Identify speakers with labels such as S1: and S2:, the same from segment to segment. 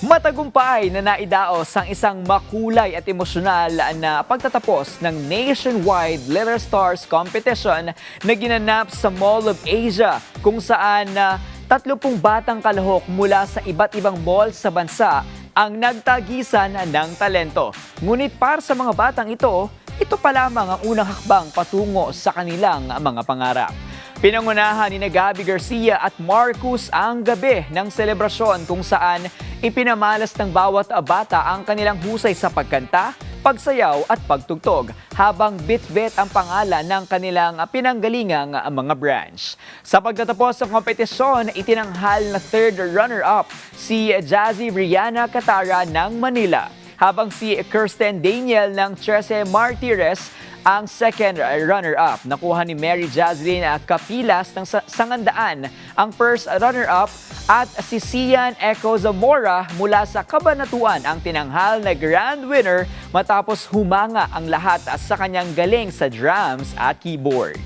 S1: Matagumpay na naidaos ang isang makulay at emosyonal na pagtatapos ng nationwide Little Stars competition na ginanap sa Mall of Asia kung saan na 30 batang kalahok mula sa iba't ibang mall sa bansa ang nagtagisan ng talento. Ngunit para sa mga batang ito, ito pa lamang ang unang hakbang patungo sa kanilang mga pangarap. Pinangunahan ni Gabby Garcia at Marcus ang gabi ng selebrasyon kung saan ipinamalas ng bawat bata ang kanilang husay sa pagkanta, pagsayaw at pagtugtog habang bit-bit ang pangalan ng kanilang pinanggalingang mga branch. Sa pagtatapos ng kompetisyon, itinanghal na third runner-up si Jazzy Brianna Catara ng Manila habang si Kirsten Daniel ng Trece Martires ang second runner-up. Nakuha ni Mary Jaslyn Capilas ng sa- Sangandaan ang first runner-up at si Sian Echo Zamora mula sa Kabanatuan ang tinanghal na grand winner matapos humanga ang lahat sa kanyang galing sa drums at keyboard.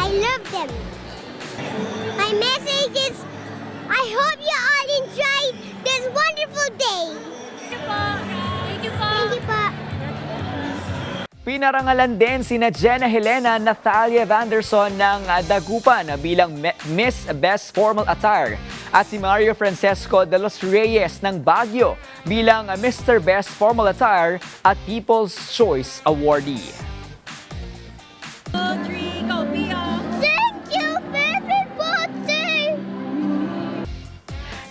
S2: I love them. My message is I hope you all enjoyed this wonderful day.
S3: Thank
S1: Pinarangalan din sina Jenna Helena Natalia Vanderson ng ah, Dagupan bilang Miss Best Formal Attire at si Mario Francesco de los Reyes ng Baguio bilang ah, Mr. Best Formal Attire at People's Choice Awardee.
S2: Thank you.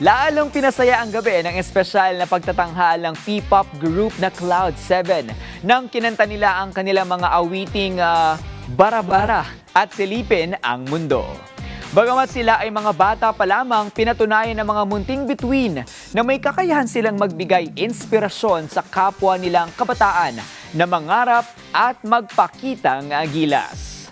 S1: Lalong pinasaya ang gabi ng espesyal na pagtatanghal ng P-pop group na Cloud7 nang kinanta nila ang kanilang mga awiting ah, Bara-Bara at Silipin ang Mundo. Bagamat sila ay mga bata pa lamang, pinatunayan ng mga munting bituin na may kakayahan silang magbigay inspirasyon sa kapwa nilang kabataan na mangarap at magpakitang ah, gilas.